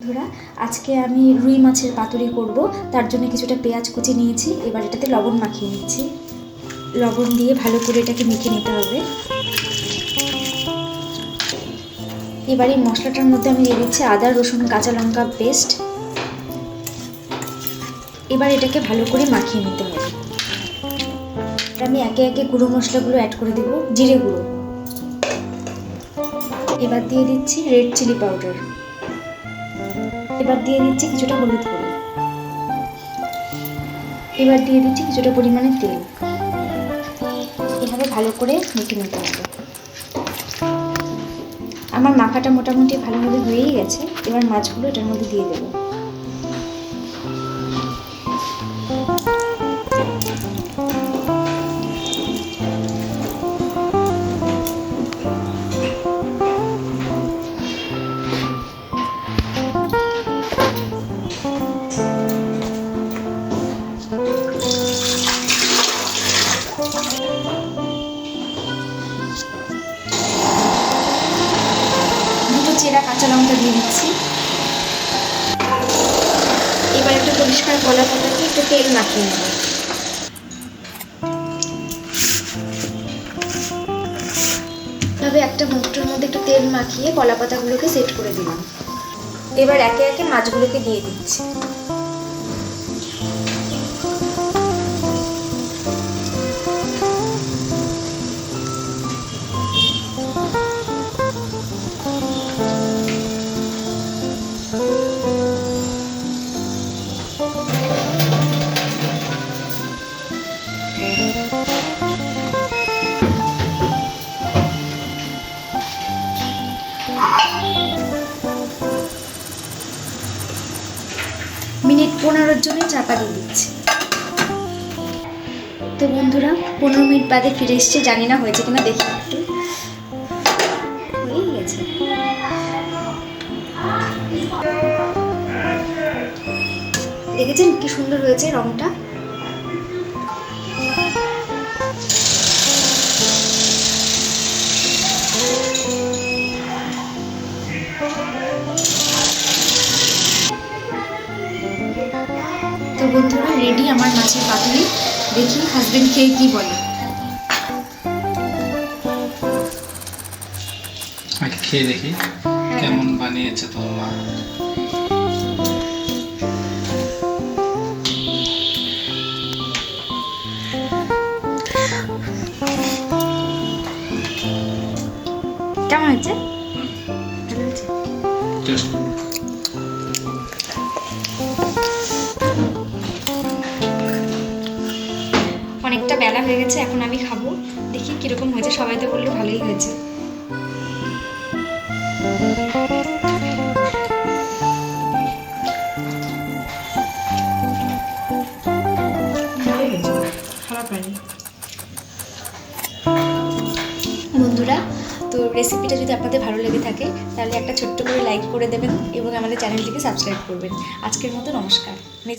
বন্ধুরা, আজকে আমি রুই মাছের পাতুরি করব। তার জন্য কিছুটা পেঁয়াজ কুচি নিয়েছি, এবার এটাতে লবণ মাখিয়ে নিচ্ছি। লবণ দিয়ে ভালো করে এটাকে মেখে নিতে হবে। এবার এই মশলাটার মধ্যে আমি দিয়ে দিচ্ছি আদা, রসুন, কাঁচা লঙ্কা পেস্ট এবার এটাকে ভালো করে মাখিয়ে নিতে হবে। আমি একে একে গুঁড়ো মশলাগুলো অ্যাড করে দেবো, জিরে গুঁড়ো। এবার দিয়ে দিচ্ছি রেড চিলি পাউডার এবার দিয়ে দিচ্ছি কিছুটা হলুদ গুঁড়ো। এবার দিয়ে দিচ্ছি কিছুটা পরিমাণে তেল। এভাবে ভালো করে মেখে নিতে হবে। আমার মাখাটা মোটামুটি ভালোভাবে হয়েই গেছে। এবার মাছগুলো এটার মধ্যে দিয়ে দেবো। দুটো চেরা কাঁচা লঙ্কা দিয়ে দিচ্ছি। এবার একটা পরিষ্কার কলা পাতাকে একটু তেল মাখিয়ে নেব। তবে একটা মুখটার মধ্যে একটু তেল মাখিয়ে কলা পাতাগুলোকে সেট করে দিলাম। এবার একে একে মাছগুলোকে দিয়ে দিচ্ছি। পনেরোর জন্য চাপা দিয়ে দিচ্ছি। তো বন্ধুরা, পনেরো মিনিট বাদে ফিরে এসছে, জানি না হয়েছে কিনা, দেখি একটু। দেখেছেন কি সুন্দর হয়েছে রংটা? বন্ধুরা রেডি আমার মাছের পাতুরি। দেখি হাজবেন্ড খেয়ে কি বলে। খেয়ে দেখি কেমন বানিয়েছে তোর মা কেমন হয়েছে? ভালো হয়েছে? টেস্ট বেলা হয়ে গেছে, এখন আমি খাব। দেখি কীরকম হয়েছে, সবাই তো বলল ভালোই হয়েছে। বন্ধুরা, তো রেসিপিটা যদি আপনাদের ভালো লেগে থাকে, তাহলে একটা ছোট্ট করে লাইক করে দেবেন এবং আমাদের চ্যানেলটিকে সাবস্ক্রাইব করবেন। আজকের মতো নমস্কার।